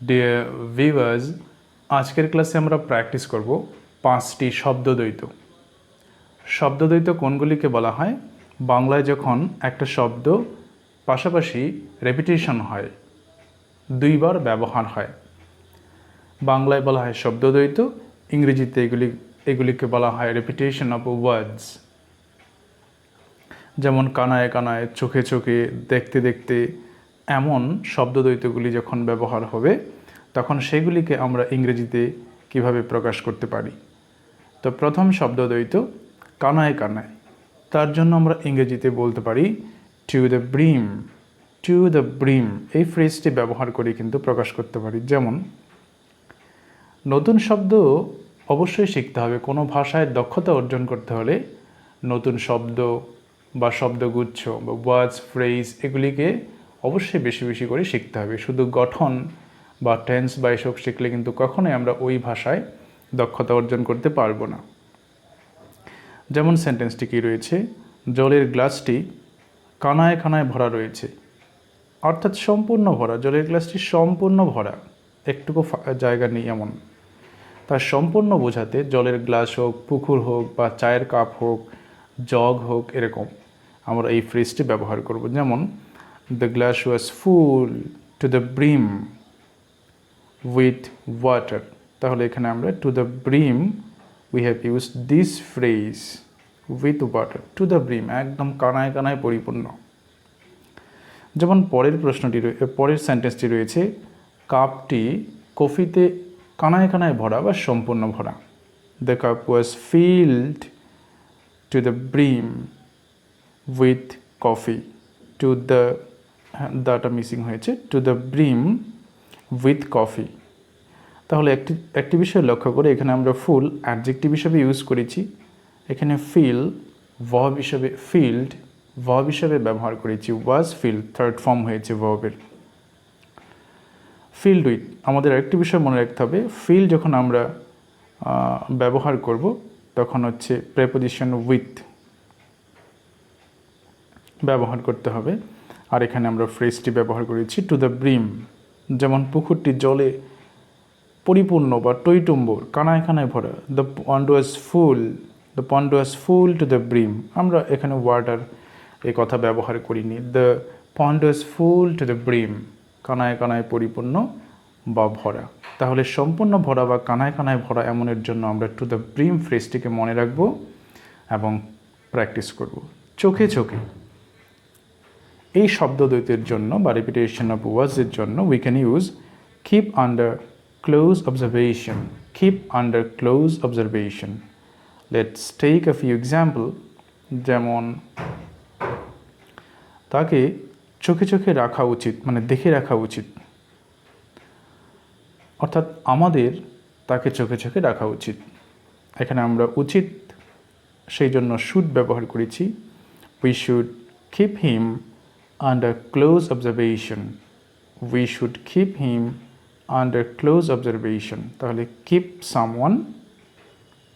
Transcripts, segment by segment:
Deer viewers আজকের ক্লাসে আমরা প্র্যাকটিস করব পাঁচটি শব্দদ্বৈত। শব্দদ্বৈত কোনগুলিকে বলা হয়? বাংলায় যখন একটা শব্দ পাশাপাশি রেপিটেশন হয়, দুইবার ব্যবহার হয়। বাংলায় বলা হয় শব্দদ্বৈত, ইংরেজিতে এগুলি, এগুলিকে বলা হয় রেপিটেশন অফ ওয়ার্ডস যেমন কানায় কানায়, চোখে চোখে, দেখতে দেখতে এমন শব্দদ্বৈতগুলি যখন ব্যবহার হবে, তখন সেগুলিকে আমরা ইংরেজিতে কীভাবে প্রকাশ করতে পারি? তো প্রথম শব্দদ্বৈত, কানায় কানায়। তার জন্য আমরা ইংরেজিতে বলতে পারি to the brim to the brim এই ফ্রেজটি ব্যবহার করে কিন্তু প্রকাশ করতে পারি। যেমন, নতুন শব্দ অবশ্যই শিখতে হবে। কোনো ভাষায় দক্ষতা অর্জন করতে হলে নতুন শব্দ বা শব্দগুচ্ছ বা ওয়ার্ডস ফ্রেজ এগুলিকে অবশ্যই বেশি বেশি করে শিখতে হবে। শুধু গঠন বা টেন্স বা এসব শিখলে কিন্তু কখনোই আমরা ওই ভাষায় দক্ষতা অর্জন করতে পারব না। যেমন সেন্টেন্সটি কী রয়েছে? জলের গ্লাসটি কানায় কানায় ভরা রয়েছে। অর্থাৎ সম্পূর্ণ ভরা। জলের গ্লাসটি সম্পূর্ণ ভরা। একটুকু জায়গা নেই এমন। তার সম্পূর্ণ বোঝাতে জলের গ্লাস হোক, পুকুর হোক বা চায়ের কাপ হোক জগ হোক, এরকম আমরা এই ফ্রিজটি ব্যবহার করব। যেমন the glass was full to the brim with water তাহলে এখানে আমরা to the brim we have use this phrase with water to the brim একদম কানায় কানায় পরিপূর্ণ। যেমন পরের প্রশ্নটি পরের সেন্টেন্সটি রয়েছে, কাপটি কফিতে কানায় কানায় ভরা বা সম্পূর্ণ ভরা? The cup was filled to the brim with coffee to the data missing হয়েছে to the brim with coffee তাহলে একটি একটি বিষয় লক্ষ্য করে এখানে আমরা ফুল অ্যাডজেক্টিভ হিসেবে ইউজ করেছি, এখানে ফিল ভব হিসেবে ফিল্ড ভব হিসেবে ব্যবহার করেছি ওয়াজ ফিল্ড থার্ড ফর্ম হয়েছে ভবের ফিল্ড উইথ আমাদের আরেকটি বিষয় মনে রাখতে হবে ফিল যখন আমরা ব্যবহার করব, তখন হচ্ছে প্রেপোজিশন উইথ ব্যবহার করতে হবে। আর এখানে আমরা ফ্রেজটি ব্যবহার করেছি টু দ্য ব্রিম যেমন পুকুরটি জলে পরিপূর্ণ বা টইটুম্বর কানায় কানায় ভরা। The pond was full the pond was full to the brim আমরা এখানে ওয়াটার এই কথা ব্যবহার করিনি। The pond was full to the brim কানায় কানায় পরিপূর্ণ বা ভরা। তাহলে সম্পূর্ণ ভরা বা কানায় কানায় ভরা এমনের জন্য আমরা টু দ্য ব্রিম ফ্রেজটিকে মনে রাখব এবং প্র্যাকটিস করব। চোখে চোখে। এই শব্দদ্বৈতের জন্য বা রেপিটেশন অফ ওয়ার্ডসের জন্য we can use keep under close observation keep under close observation let's take a few example যেমন, তাকে চোখে চোখে রাখা উচিত মানে দেখে রাখা উচিত। অর্থাৎ আমাদের তাকে চোখে চোখে রাখা উচিত। এখানে আমরা উচিত, সেই জন্য শুড ব্যবহার করেছি। We should keep him under close observation we should keep him under close observation তাহলে keep someone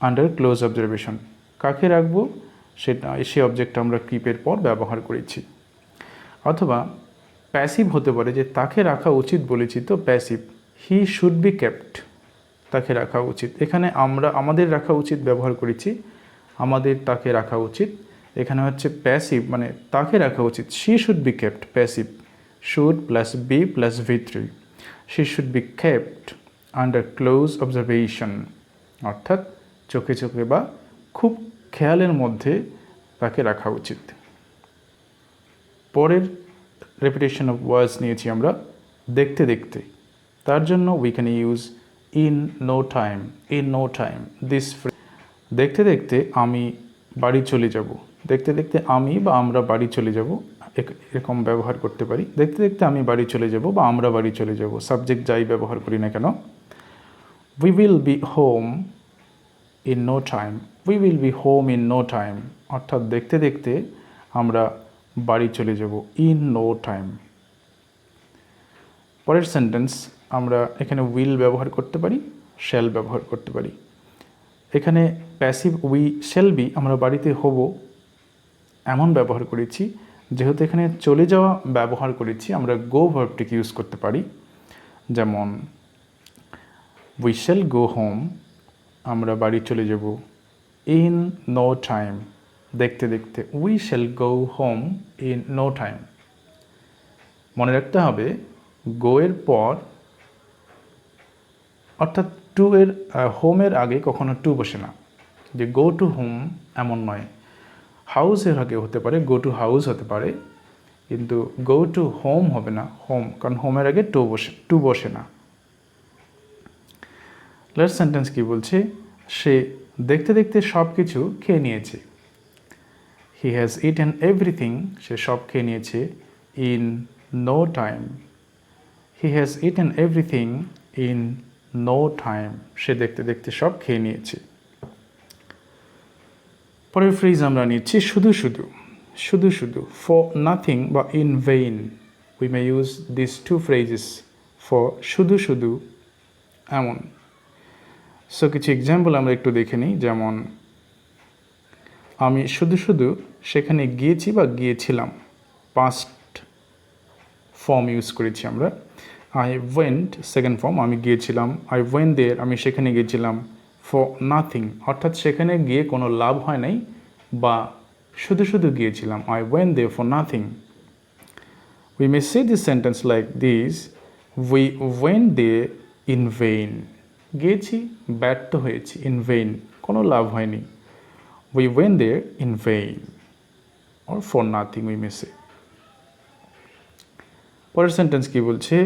under close observation কাকে রাখব? সেটা সেই অবজেক্ট আমরা কিপের পর ব্যবহার করেছি। অথবা প্যাসিভ হতে পারে যে তাকে রাখা উচিত বলেছি তো passive he should be kept তাকে রাখা উচিত। এখানে আমরা, আমাদের রাখা উচিত ব্যবহার করেছি, আমাদের তাকে রাখা উচিত এখানে হচ্ছে প্যাসিভ মানে তাকে রাখা উচিত। She should be kept passive should plus be plus V three she should be kept under close observation অর্থাৎ চোখে চোখে বা খুব খেয়ালের মধ্যে তাকে রাখা উচিত। পরের রেপিটেশন অফ ওয়ার্ডস নিয়েছি আমরা। দেখতে দেখতে। তার জন্য we can use in no time in no time this দেখতে দেখতে আমি বাড়ি চলে যাব। দেখতে দেখতে আমি বা আমরা বাড়ি চলে যাব এরকম ব্যবহার করতে পারি। দেখতে দেখতে আমি বাড়ি চলে যাব বা আমরা বাড়ি চলে যাব সাবজেক্ট যাই ব্যবহার করি না কেন। We will be home in no time we will be home in no time অর্থাৎ দেখতে দেখতে আমরা বাড়ি চলে যাব ইন নো টাইম পরের সেন্টেন্স আমরা এখানে উইল ব্যবহার করতে পারি শ্যাল ব্যবহার করতে পারি। এখানে প্যাসিভ উই শ্যাল বি আমরা বাড়িতে হব এমন ব্যবহার করেছি, যেহেতু এখানে চলে যাওয়া ব্যবহার করেছি, আমরা গো ভার্বটিকে ইউজ করতে পারি। যেমন উই শ্যাল গো হোম আমরা বাড়ি চলে যাব। ইন নো টাইম দেখতে দেখতে we shall go home in no time মনে রাখতে হবে গো এর পর, অর্থাৎ টু এর হোমের আগে কখনো টু বসে না। যে গো টু হোম এমন নয়। হাউসের আগে হতে পারে গো টু হাউস হতে পারে, কিন্তু গো টু হোম হবে না হোম কারণ হোমের আগে টু বসে টু বসে না। লাস্ট সেন্টেন্স কি বলছে? সে দেখতে দেখতে সব কিছু খেয়ে নিয়েছে। হি হ্যাজ ইটেন এভরিথিং সে সব খেয়ে নিয়েছে in no time he has eaten everything in no time সে দেখতে দেখতে সব খেয়ে নিয়েছে। পরের ফ্রিজ আমরা নিচ্ছি, শুধু শুধু শুধু শুধু ফর নাথিং বা in vain we may use this two phrases for শুধু শুধু, এমন। সো কিছু এক্সাম্পল আমরা একটু দেখে নিই, যেমন, আমি শুধু শুধু সেখানে গিয়েছি বা গিয়েছিলাম। পাস্ট ফর্ম ইউজ করেছি আমরা। আই ওয়েন্ট সেকেন্ড ফর্ম আমি গিয়েছিলাম। আই ওয়েন দের আমি সেখানে গিয়েছিলাম। ফর নাথিং অর্থাৎ সেখানে গিয়ে কোনো লাভ হয় নাই, বা শুধু শুধু গিয়েছিলাম। I went there for nothing we may say this sentence like this we went there in vain গিয়েছি, ব্যর্থ হয়েছি ইন ভেইন কোনো লাভ হয়নি। We went there in vain or for nothing we may say পরের সেন্টেন্স কি বলছে?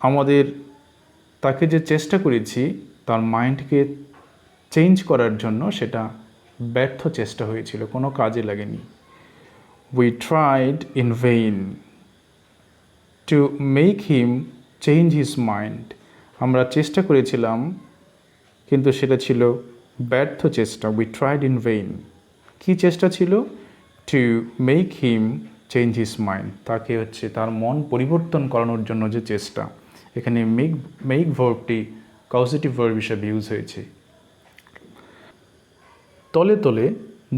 আমাদের তাকে যে চেষ্টা করেছি, তার মাইন্ডকে চেঞ্জ করার জন্য সেটা ব্যর্থ চেষ্টা হয়েছিল, কোনো কাজে লাগেনি। We tried in vain to make him change his mind আমরা চেষ্টা করেছিলাম, কিন্তু সেটা ছিল ব্যর্থ চেষ্টা। উই ট্রাইড ইন ভেইন কী চেষ্টা ছিল? To make him change his mind তাকে হচ্ছে তার মন পরিবর্তন করানোর জন্য যে চেষ্টা। এখানে মেক মেক ভার্বটি কজিটিভ ভার্ব হিসাবে ইউজ হয়েছে। তলে তলে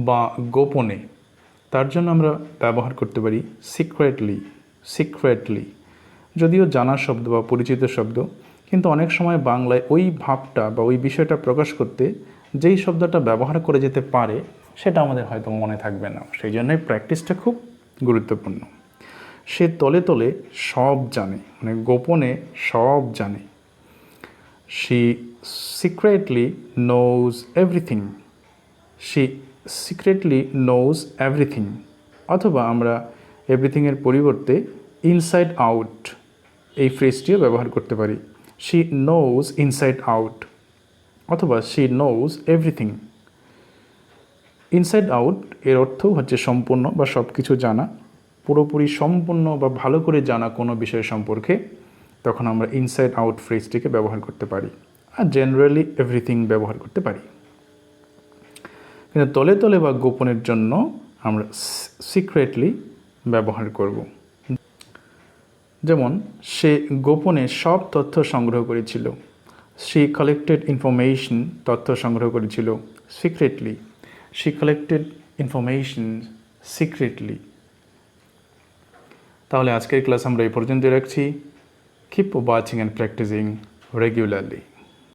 বা গোপনে, তার জন্য আমরা ব্যবহার করতে পারি সিক্রেটলি সিক্রেটলি যদিও জানা শব্দ বা পরিচিত শব্দ, কিন্তু অনেক সময় বাংলায় ওই ভাবটা বা ওই বিষয়টা প্রকাশ করতে যেই শব্দটা ব্যবহার করে যেতে পারে, সেটা আমাদের হয়তো মনে থাকবে না। সেই জন্যই প্র্যাকটিসটা খুব গুরুত্বপূর্ণ। সে তলে তলে সব জানে মানে গোপনে সব জানে। She secretly knows everything she secretly knows everything অথবা আমরা এভরিথিংয়ের পরিবর্তে ইনসাইড আউট এই ফ্রেজটিও ব্যবহার করতে পারি। শি নোজ ইনসাইড আউট অথবা she knows everything inside out এর অর্থ হচ্ছে সম্পূর্ণ বা সব কিছু জানা। পুরোপুরি সম্পূর্ণ বা ভালো করে জানা কোনো বিষয় সম্পর্কে তখন আমরা ইনসাইড আউট ফ্রেজটিকে ব্যবহার করতে পারি। আর জেনারেলি এভরিথিং ব্যবহার করতে পারি। কিন্তু তলে তলে বা গোপনের জন্য আমরা সিক্রেটলি ব্যবহার করব। যেমন, সে গোপনে সব তথ্য সংগ্রহ করেছিল। সি কালেক্টেড ইনফরমেশন তথ্য সংগ্রহ করেছিল secretly she collected information secretly তাহলে আজকের ক্লাস আমরা এই পর্যন্ত রাখছি। Keep watching and practising regularly